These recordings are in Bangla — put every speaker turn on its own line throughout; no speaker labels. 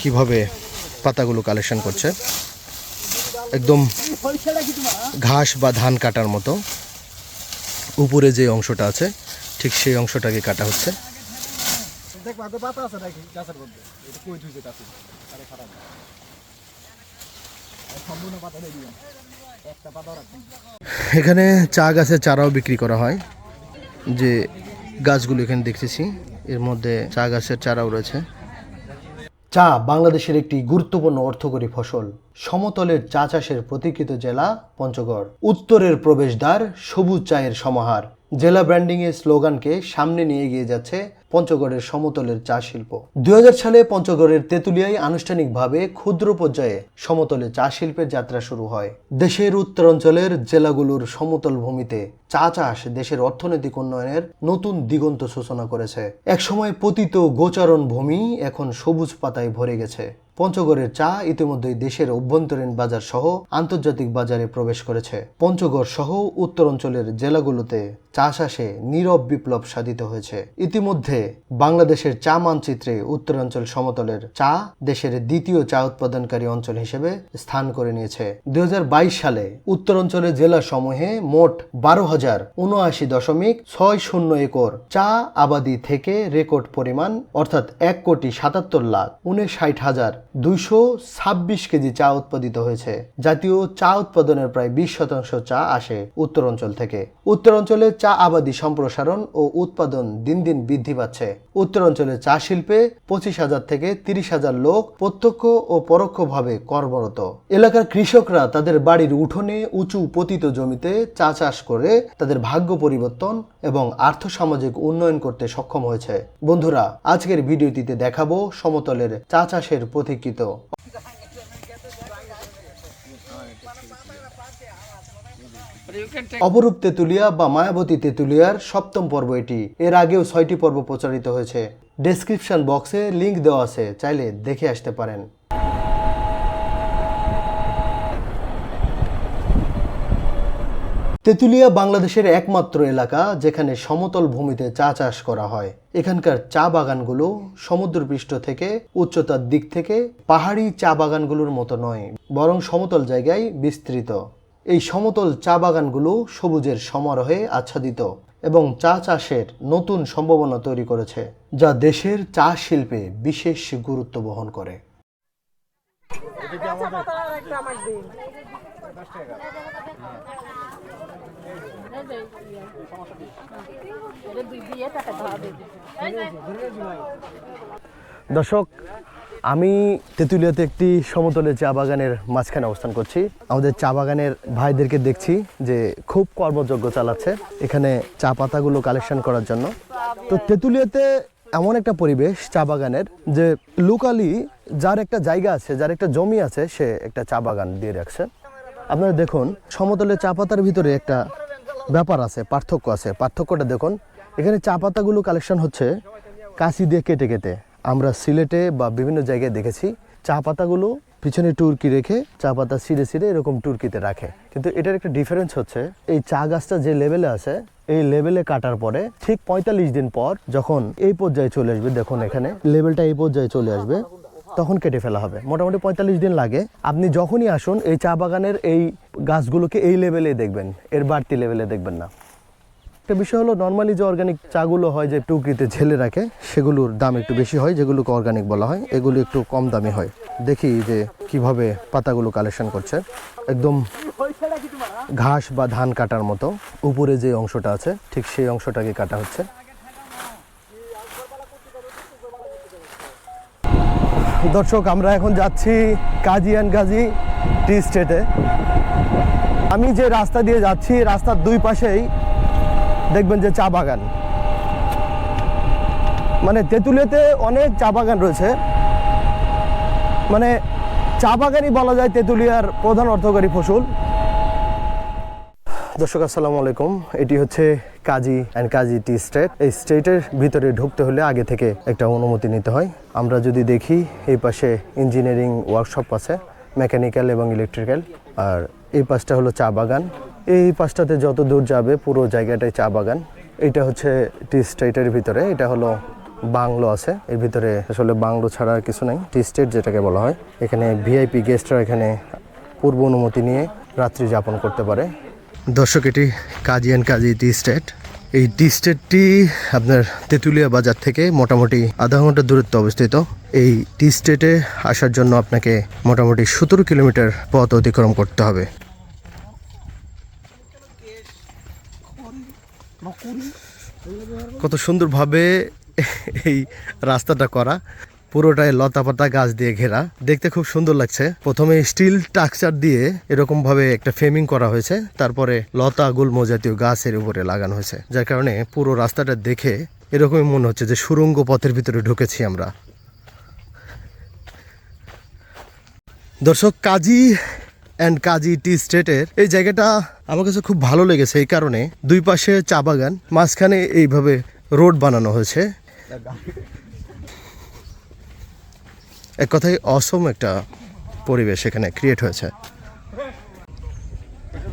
কীভাবে পাতাগুলো কালেকশন করছে? একদম ঘাস বা ধান কাটার মতো। উপরে যে অংশটা আছে ঠিক সেই অংশটাকে কাটা হচ্ছে। এখানে চা গাছের চারাও বিক্রি করা হয়। যে গাছগুলো এখানে দেখতেছি এর মধ্যে চা গাছের চারাও রয়েছে। চা বাংলাদেশের একটি গুরুত্বপূর্ণ অর্থকরী ফসল। সমতলের চা চাষের প্রতীকৃত জেলা পঞ্চগড়। উত্তরের প্রবেশদ্বার সবুজ চায়ের সমাহার। জেলা ব্র্যান্ডিং এর স্লোগানকে সামনে নিয়ে এগিয়ে যাচ্ছে পঞ্চগড়ের সমতলের চা শিল্প। দুই হাজার সালে পঞ্চগড়ের তেঁতুলিয়ায় আনুষ্ঠানিকভাবে ক্ষুদ্র পর্যায়ে সমতলে চা শিল্পের যাত্রা শুরু হয়। দেশের উত্তরাঞ্চলের জেলাগুলোর সমতল ভূমিতে চা চাষ দেশের অর্থনৈতিক উন্নয়নের নতুন দিগন্ত সূচনা করেছে। একসময় পতিত গোচারণ ভূমি এখন সবুজ পাতায় ভরে গেছে। পঞ্চগড়ের চা ইতিমধ্যেই দেশের অভ্যন্তরীণ বাজার সহ আন্তর্জাতিক বাজারে প্রবেশ করেছে। পঞ্চগড় সহ উত্তরাঞ্চলের জেলাগুলোতে চা চাষে নীরব বিপ্লব সাধিত হয়েছে। ইতিমধ্যে বাংলাদেশের চা মানচিত্রে উত্তরাঞ্চল সমতলের চা দেশের দ্বিতীয় চা উৎপাদনকারী অঞ্চল হিসেবে স্থান করে নিয়েছে। দুই হাজার বাইশ সালে উত্তরাঞ্চলের জেলা সমূহে মোট বারো হাজার উনআশি দশমিক ছয় শূন্য একর চা আবাদি থেকে রেকর্ড পরিমাণ, অর্থাৎ এক কোটি সাতাত্তর লাখ উনষাট হাজার দুইশো ছাব্বিশ কেজি চা উৎপাদিত হয়েছে। জাতীয় চা উৎপাদনের প্রায় বিশ শতাংশ চা আসে উত্তরাঞ্চল থেকে। উত্তরাঞ্চলে চা আবাদি সম্প্রসারণ ও উৎপাদন দিন দিন বৃদ্ধি পাচ্ছে। উত্তরাঞ্চলে চা শিল্পে পঁচিশ হাজার থেকে তিরিশ হাজার লোক প্রত্যক্ষ ও পরোক্ষভাবে কর্মরত। এলাকার কৃষকরা তাদের বাড়ির উঠোনে উঁচু পতিত জমিতে চা চাষ করে তাদের ভাগ্য পরিবর্তন এবং আর্থসামাজিক উন্নয়ন করতে সক্ষম হয়েছে। বন্ধুরা, আজকের ভিডিওটিতে দেখাবো সমতলের চা চাষের প্রতীকৃত অপরূপ তেতুলিয়া বা মায়াবতী তেতুলিয়ার সপ্তম পর্ব এটি। এর আগেও ছয়টি পর্ব প্রচারিত হয়েছে। ডেসক্রিপশন বক্সে লিংক দেওয়া আছে, চাইলে দেখে আসতে পারেন। তেঁতুলিয়া বাংলাদেশের একমাত্র এলাকা যেখানে সমতল ভূমিতে চা চাষ করা হয়। এখানকার চা বাগানগুলো সমুদ্রপৃষ্ঠ থেকে উচ্চতার দিক থেকে পাহাড়ি চা বাগানগুলোর মতো নয়, বরং সমতল জায়গায় বিস্তৃত। এই সমতল চা বাগানগুলো সবুজের সমারোহে আচ্ছাদিত এবং চা চাষের নতুন সম্ভাবনা তৈরি করেছে, যা দেশের চা শিল্পে বিশেষ গুরুত্ব বহন করে।
আচ্ছা পাতা একটা আমার দিন দিয়ে টাকা ধরা দেবে
দর্শক, আমি তেঁতুলিয়াতে একটি সমতলে চা বাগানের মাঝখানে অবস্থান করছি। আমাদের চা বাগানের ভাইদেরকে দেখছি যে খুব কর্মযজ্ঞ চালাচ্ছে এখানে চা পাতাগুলো কালেকশন করার জন্য। তো তেঁতুলিয়াতে এমন একটা পরিবেশ চা বাগানের যে লোকালি যার একটা জায়গা আছে, যার একটা জমি আছে, সে একটা চা বাগান দিয়ে রাখছে। আপনারা দেখুন সমতলে চা পাতার ভিতরে একটা ব্যাপার আছে, পার্থক্য আছে। পার্থক্যটা দেখুন, এখানে চা পাতাগুলো কালেকশন হচ্ছে কাঁচি দিয়ে কেটে কেটে। আমরা সিলেটে বা বিভিন্ন জায়গায় দেখেছি, চা পাতাগুলো পিছনে টুরকি রেখে চা পাতা ছিঁড়ে ছিঁড়ে এরকম টুরকিতে রাখে। কিন্তু এটার একটা ডিফারেন্স হচ্ছে, এই চা গাছটা যে লেভেলে আছে, এই লেভেলে কাটার পরে ঠিক পঁয়তাল্লিশ দিন পর যখন এই পর্যায়ে চলে আসবে, দেখুন এখানে লেভেলটা এই পর্যায়ে চলে আসবে। তখন কেটে ফেলা হবে। মোটামুটি পঁয়তাল্লিশ দিন লাগে। আপনি যখনই আসুন, এই চা বাগানের এই গাছগুলোকে এই লেভেলে দেখবেন। এর বাড়তি লেভেলে দেখবেন না। একটা বিষয় হলো নর্মালি যে অর্গানিক চাগুলো হয় যে টুকরিতে ঝেলে রাখে, সেগুলোর দাম একটু বেশি হয়, যেগুলোকে অর্গানিক বলা হয়, এগুলো একটু কম দামি হয়। দেখি যে কীভাবে পাতাগুলো কালেকশন করছে। একদম ঘাস বা ধান কাটার মতো। উপরে যে অংশটা আছে, ঠিক সেই অংশটাকে কাটা হচ্ছে। দর্শক, আমরা এখন যাচ্ছি কাজী অ্যান্ড গাজী টি স্টেটে। আমি যে রাস্তা দিয়ে যাচ্ছি, রাস্তার দুই পাশেই দেখবেন যে চা বাগান। মানে তেঁতুলিয়াতে অনেক চা বাগান রয়েছে। মানে চা বাগানই বলা যায় তেঁতুলিয়ার প্রধান অর্থকারী ফসল। দর্শক, আসসালামু আলাইকুম। এটি হচ্ছে কাজী অ্যান্ড কাজী টি স্টেট। এই স্টেটের ভিতরে ঢুকতে হলে আগে থেকে একটা অনুমতি নিতে হয়। আমরা যদি দেখি, এই পাশে ইঞ্জিনিয়ারিং ওয়ার্কশপ আছে, মেকানিক্যাল এবং ইলেকট্রিক্যাল। আর এই পাশটা হলো চা বাগান। এই পাশটাতে যত দূর যাবে পুরো জায়গাটাই চা বাগান। এটা হচ্ছে টি স্টেটের ভিতরে। এটা হলো বাংলো আছে। এর ভিতরে আসলে বাংলো ছাড়া আর কিছু নাই। টি স্টেট যেটাকে বলা হয়। এখানে ভিআইপি গেস্টরা এখানে পূর্ব অনুমতি নিয়ে রাত্রি যাপন করতে পারে। দর্শক, এটি কাজী অ্যান্ড কাজী টি স্টেট। এই টি স্টেটটি আপনার তেঁতুলিয়া বাজার থেকে মোটামুটি আধা ঘণ্টা দূরত্বে অবস্থিত। এই টি স্টেটে আসার জন্য আপনাকে মোটামুটি সতেরো কিলোমিটার পথ অতিক্রম করতে হবে। কত সুন্দরভাবে এই রাস্তাটা করা। পুরোটাই লতা পাতা গাছ দিয়ে ঘেরা। দেখতে খুব সুন্দর লাগছে। প্রথমে স্টিল স্ট্রাকচার দিয়ে এরকম ভাবে একটা ফ্রেমিং করা হয়েছে। তারপরে লতা গুল্ম জাতীয় গাছের উপরে লাগানো হয়েছে। যার কারণে পুরো রাস্তাটা দেখে এরকমই মনে হচ্ছে যে সুরঙ্গ পথের ভিতরে ঢুকেছি আমরা। দর্শক, কাজী অ্যান্ড কাজী টি স্টেটের এই জায়গাটা আমার কাছে খুব ভালো লেগেছে এই কারণে। দুই পাশে চা বাগান, মাঝখানে এইভাবে রোড বানানো হয়েছে। এক কথায় অসম একটা পরিবেশ এখানে ক্রিয়েট হয়েছে।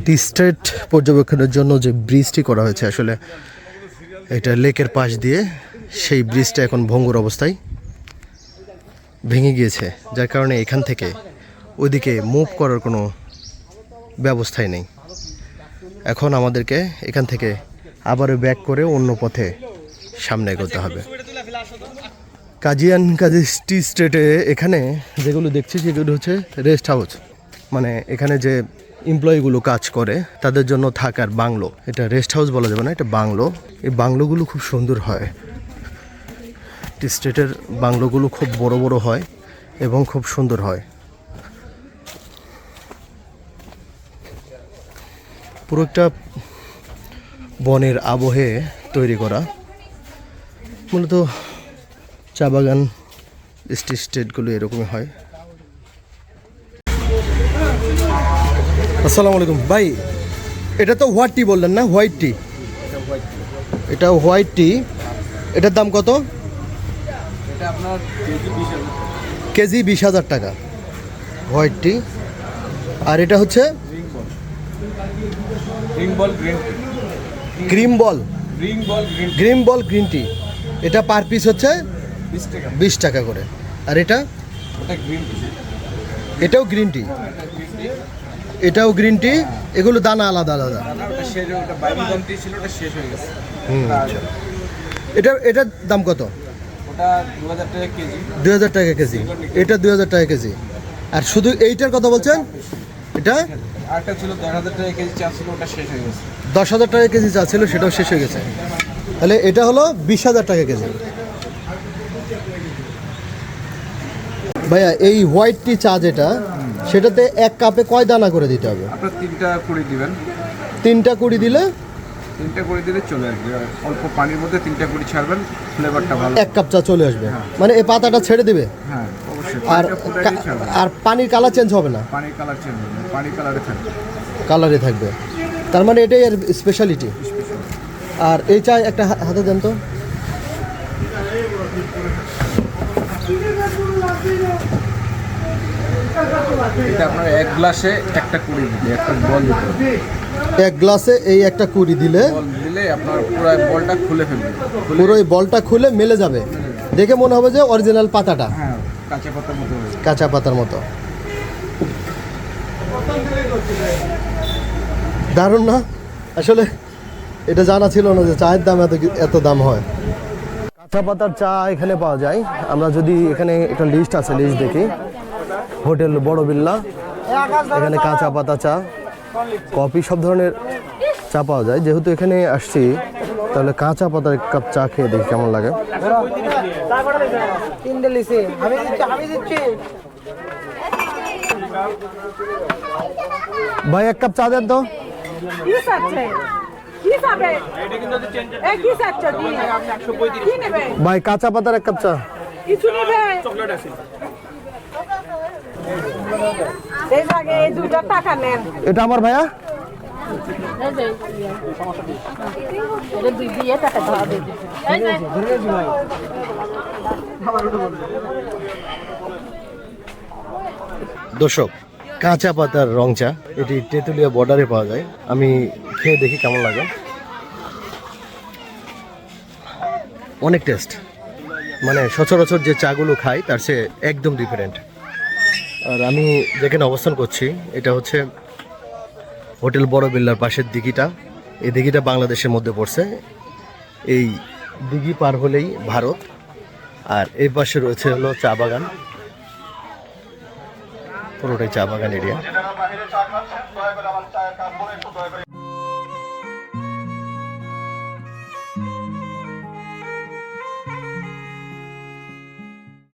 টি স্টেট পর্যবেক্ষণের জন্য যে ব্রিজটি করা হয়েছে আসলে, এটা লেকের পাশ দিয়ে সেই ব্রিজটা এখন ভঙ্গুর অবস্থায় ভেঙে গিয়েছে, যার কারণে এখান থেকে ওইদিকে মুভ করার কোনো ব্যবস্থাই নেই। এখন আমাদেরকে এখান থেকে আবারও ব্যাক করে অন্য পথে সামনে এগোতে হবে। কাজিয়ান কাজি টি স্টেটে এখানে যেগুলো দেখছি সেগুলো হচ্ছে রেস্ট হাউস। মানে এখানে যে এমপ্লয়িগুলো কাজ করে, তাদের জন্য থাকার বাংলো। এটা রেস্ট হাউস বলা যাবে না, এটা বাংলো। এই বাংলোগুলো খুব সুন্দর হয়। টি স্টেটের বাংলোগুলো খুব বড় বড় হয় এবং খুব সুন্দর হয়। পুরো একটা বনের আবহে তৈরি করা। মূলত চা বাগান স্টি স্টেটগুলো এরকমই হয়। আসসালামু আলাইকুম। ভাই এটা তো হোয়াইট টি বললেন না? White tea. এটা হোয়াইট টি। এটার দাম কত?
কেজি বিশ হাজার
টাকা। হোয়াইট টি। আর এটা হচ্ছে?
Ring ball. Green
cream ball.
Ring green
green ball green tea. এটা পার পিস হচ্ছে
বিশ টাকা।
করে। আর এটা? এটাও গ্রিন টি এটাও গ্রিন টি এগুলো দানা আলাদা আলাদা।
হয়ে
আচ্ছা। এটা এটার দাম কত?
দু হাজার টাকা কেজি।
দুই হাজার টাকা কেজি। এটা দুই হাজার টাকা কেজি। আর শুধু এইটার কথা বলছেন? এটা?
হাজার টাকা কেজি চা হয়ে
দশ হাজার টাকা কেজি যা ছিল সেটাও শেষ হয়ে গেছে। তাহলে এটা হলো বিশ হাজার টাকা কেজি। ভাইয়া এই হোয়াইট টি চা যেটা সেটাতে এক কাপে কয় দানা করে দিতে হবে?
আপনার তিনটা কুড়ি দিবেন।
তিনটা কুড়ি দিলে?
তিনটা কুড়ি দিলে চলে আসবে। অল্প পানির মধ্যে তিনটা কুড়ি ছাড়বেন ফ্লেভারটা ভালো।
এক কাপ চা চলে আসবে। মানে এই পাতাটা ছেড়ে দিবে?
হ্যাঁ অবশ্যই।
আর আর পানির কালার চেঞ্জ হবে না?
পানির কালার চেঞ্জ হবে না। পানির কালারে থাকবে।
কালারে থাকবে। তার মানে এটাই আর স্পেশালিটি আর এই চা একটা হাতে দেন তো।
এটা আপনার এক গ্লাসে একটা কুড়ি দিবে একটা বল দিতে
এক গ্লাসে এই একটা কুড়ি দিলে
দিলে আপনার পুরো বলটা খুলে ফেলবে।
পুরো এই বলটা খুলে মেলে যাবে। দেখে মনে হবে যে অরিজিনাল পাতাটা।
হ্যাঁ কাঁচা পাতার মতো
কাঁচা পাতার মতো। দারুণ না? আসলে এটা জানা ছিল না যে চায়ের দাম এত এত দাম হয়। কাঁচা পাতার চা এখানে পাওয়া যায়। আমরা যদি এখানে একটা লিস্ট আছে লিস্ট দেখি। হোটেল বড় বিল্লা, এখানে কাঁচা পাতা চা, কফি সব ধরনের চা পাওয়া যায়। যেহেতু এখানে আসছি, তাহলে কাঁচা পাতার এক কাপ চা খেয়ে দেখি কেমন লাগে। ভাই, এক কাপ চা দেন তো। ভাই কাঁচা পাতার এক কাপ চা।
কিছু নেবে? এই আগে এই দুটো টাকা নেন।
এটা আমার ভাইয়া? দর্শক কাঁচা পাতার রং চা, এটি তেঁতুলিয়া বর্ডারে পাওয়া যায়। আমি খেয়ে দেখি কেমন লাগে। অনেক টেস্ট মানে সচরাচর যে চাগুলো খাই, তার সে একদম ডিফারেন্ট আর আমি যেখানে অবস্থান করছি, এটা হচ্ছে হোটেল বড় বিল্লার পাশের দিঘিটা। এই দিঘিটা বাংলাদেশের মধ্যে পড়ছে। এই দিঘি পার হলেই ভারত। আর এই পাশে রয়েছে হলো চা বাগান। পুরোটাই চা বাগান এরিয়া